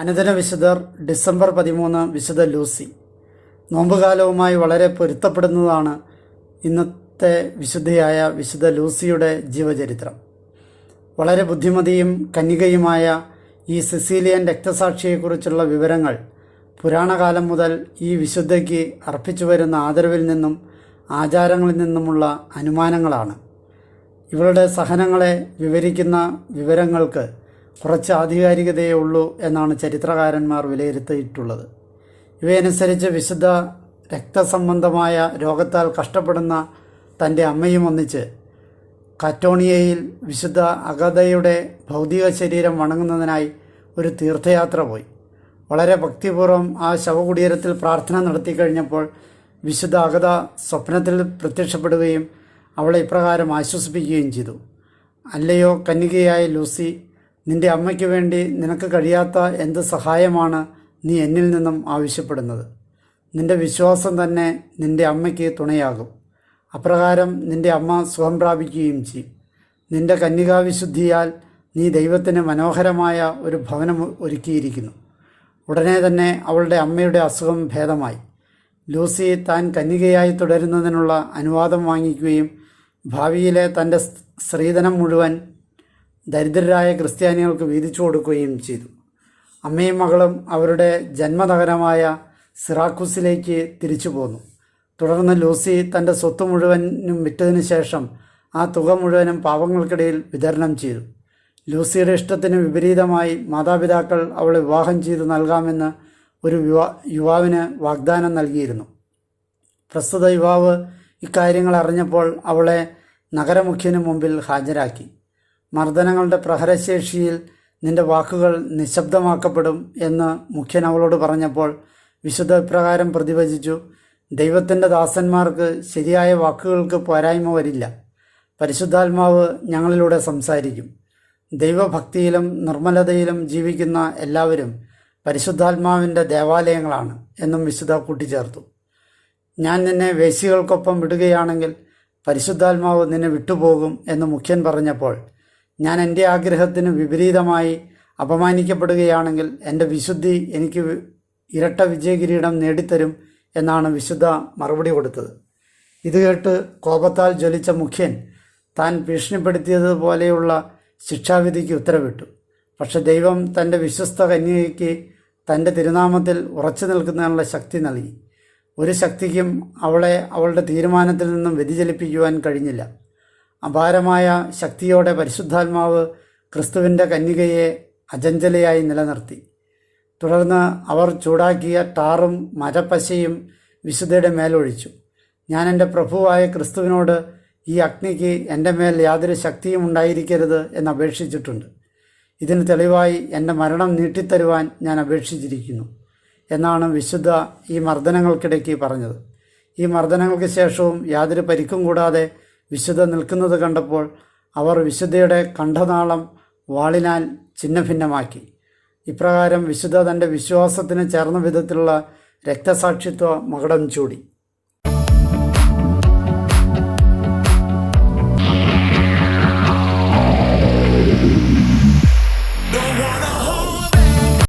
അനുദിന വിശുദ്ധർ ഡിസംബർ പതിമൂന്ന് വിശുദ്ധ ലൂസി. നോമ്പുകാലവുമായി വളരെ പൊരുത്തപ്പെടുന്നതാണ് ഇന്നത്തെ വിശുദ്ധയായ വിശുദ്ധ ലൂസിയുടെ ജീവചരിത്രം. വളരെ ബുദ്ധിമതിയും കന്യകയുമായ ഈ സിസീലിയൻ രക്തസാക്ഷിയെക്കുറിച്ചുള്ള വിവരങ്ങൾ പുരാണകാലം മുതൽ ഈ വിശുദ്ധയ്ക്ക് അർപ്പിച്ചു വരുന്ന ആദരവിൽ നിന്നും ആചാരങ്ങളിൽ നിന്നുമുള്ള അനുമാനങ്ങളാണ്. ഇവളുടെ സഹനങ്ങളെ വിവരിക്കുന്ന വിവരങ്ങൾക്ക് കുറച്ച് ആധികാരികതയേ ഉള്ളൂ എന്നാണ് ചരിത്രകാരന്മാർ വിലയിരുത്തിയിട്ടുള്ളത്. ഇവയനുസരിച്ച് വിശുദ്ധ രക്തസംബന്ധമായ രോഗത്താൽ കഷ്ടപ്പെടുന്ന തന്റെ അമ്മയും ഒന്നിച്ച് കാറ്റോണിയയിൽ വിശുദ്ധ അഗതയുടെ ഭൗതിക ശരീരം വണങ്ങുന്നതിനായി ഒരു തീർത്ഥയാത്ര പോയി. വളരെ ഭക്തിപൂർവം ആ ശവകുടീരത്തിൽ പ്രാർത്ഥന നടത്തി കഴിഞ്ഞപ്പോൾ വിശുദ്ധ അഗത സ്വപ്നത്തിൽ പ്രത്യക്ഷപ്പെടുകയും അവളെ ഇപ്രകാരം ആശ്വസിപ്പിക്കുകയും ചെയ്തു. അല്ലയോ കന്യകയായ ലൂസി നിന്റെ അമ്മയ്ക്ക് വേണ്ടി നിനക്ക് കഴിയാത്ത എന്ത് സഹായമാണ് നീ എന്നിൽ നിന്നും ആവശ്യപ്പെടുന്നത്? നിന്റെ വിശ്വാസം തന്നെ നിന്റെ അമ്മയ്ക്ക് തുണയാകും. അപ്രകാരം നിന്റെ അമ്മ സുഖം പ്രാപിക്കുകയും ചെയ്യും. നിന്റെ കന്യകാവിശുദ്ധിയാൽ നീ ദൈവത്തിന് മനോഹരമായ ഒരു ഭവനം ഒരുക്കിയിരിക്കുന്നു. ഉടനെ തന്നെ അവളുടെ അമ്മയുടെ അസുഖം ഭേദമായി. ലൂസി താൻ കന്യകയായി തുടരുന്നതിനുള്ള അനുവാദം വാങ്ങിക്കുകയും ഭാവിയിലെ തന്റെ സ്ത്രീധനം മുഴുവൻ ദരിദ്രരായ ക്രിസ്ത്യാനികൾക്ക് വീതിച്ചു കൊടുക്കുകയും ചെയ്തു. അമ്മയും മകളും അവരുടെ ജന്മനഗരമായ സിറാക്കുസിലേക്ക് തിരിച്ചു പോന്നു. തുടർന്ന് ലൂസി തന്റെ സ്വത്ത് മുഴുവനും വിറ്റതിനു ശേഷം ആ തുക മുഴുവനും പാവങ്ങൾക്കിടയിൽ വിതരണം ചെയ്തു. ലൂസിയുടെ ഇഷ്ടത്തിന് വിപരീതമായി മാതാപിതാക്കൾ അവളെ വിവാഹം ചെയ്തു നൽകാമെന്ന് ഒരു യുവാ യുവാവിന് വാഗ്ദാനം നൽകിയിരുന്നു. പ്രസ്തുത യുവാവ് ഇക്കാര്യങ്ങൾ അറിഞ്ഞപ്പോൾ അവളെ നഗരമുഖ്യനു മുമ്പിൽ ഹാജരാക്കി. മർദ്ദനങ്ങളുടെ പ്രഹരശേഷിയിൽ നിന്റെ വാക്കുകൾ നിശബ്ദമാക്കപ്പെടും എന്ന് മുഖ്യൻ അവളോട് പറഞ്ഞപ്പോൾ വിശുദ്ധ ഇപ്രകാരം പ്രതിഭജിച്ചു ദൈവത്തിന്റെ ദാസന്മാർക്ക് ശരിയായ വാക്കുകൾക്ക് പോരായ്മ വരില്ല. പരിശുദ്ധാത്മാവ് ഞങ്ങളിലൂടെ സംസാരിക്കും. ദൈവഭക്തിയിലും നിർമ്മലതയിലും ജീവിക്കുന്ന എല്ലാവരും പരിശുദ്ധാത്മാവിന്റെ ദേവാലയങ്ങളാണ് എന്നും വിശുദ്ധ കൂട്ടിച്ചേർത്തു. ഞാൻ നിന്നെ വേശികൾക്കൊപ്പം വിടുകയാണെങ്കിൽ പരിശുദ്ധാത്മാവ് നിന്നെ വിട്ടുപോകും എന്ന് മുഖ്യൻ പറഞ്ഞപ്പോൾ ഞാൻ എന്റെ ആഗ്രഹത്തിന് വിപരീതമായി അപമാനിക്കപ്പെടുകയാണെങ്കിൽ എന്റെ വിശുദ്ധി എനിക്ക് ഇരട്ട വിജയകിരീടം നേടിത്തരും എന്നാണ് വിശുദ്ധ മറുപടി കൊടുത്തത്. ഇത് കേട്ട് കോപത്താൽ ജ്വലിച്ച മുഖ്യൻ താൻ ഭീഷണിപ്പെടുത്തിയതുപോലെയുള്ള ശിക്ഷാവിധിക്ക് ഉത്തരവിട്ടു. പക്ഷെ ദൈവം തന്റെ വിശ്വസ്ത കന്യകയ്ക്ക് തന്റെ തിരുനാമത്തിൽ ഉറച്ചു നിൽക്കുന്നതിനുള്ള ശക്തി നൽകി. ഒരു ശക്തിക്കും അവളെ അവളുടെ തീരുമാനത്തിൽ നിന്നും വ്യതിചലിപ്പിക്കുവാൻ കഴിഞ്ഞില്ല. അപാരമായ ശക്തിയോടെ പരിശുദ്ധാത്മാവ് ക്രിസ്തുവിന്റെ കന്യകയെ അജഞ്ചലയായി നിലനിർത്തി. തുടർന്ന് അവർ ചൂടാക്കിയ ടാറും മരപ്പശയും വിശുദ്ധയുടെ മേലൊഴിച്ചു. ഞാൻ എന്റെ പ്രഭുവായ ക്രിസ്തുവിനോട് ഈ അഗ്നിക്ക് എന്റെ മേൽ യാതൊരു ശക്തിയും ഉണ്ടായിരിക്കരുത് എന്ന് അപേക്ഷിച്ചിട്ടുണ്ട്. ഇതിന് തെളിവായി എന്റെ മരണം നീട്ടിത്തരുവാൻ ഞാൻ അപേക്ഷിച്ചിരിക്കുന്നു എന്നാണ് വിശുദ്ധ ഈ മർദ്ദനങ്ങൾക്കിടയ്ക്ക് പറഞ്ഞത്. ഈ മർദ്ദനങ്ങൾക്ക് ശേഷവും യാതൊരു പരിക്കും കൂടാതെ വിശുദ്ധ നിൽക്കുന്നത് കണ്ടപ്പോൾ അവർ വിശുദ്ധയുടെ കണ്ഠനാളം വാളിനാൽ ഛിന്നഭിന്നമാക്കി. ഇപ്രകാരം വിശുദ്ധ തന്റെ വിശ്വാസത്തിന് ചേർന്ന വിധത്തിലുള്ള രക്തസാക്ഷിത്വ മകടം ചൂടി.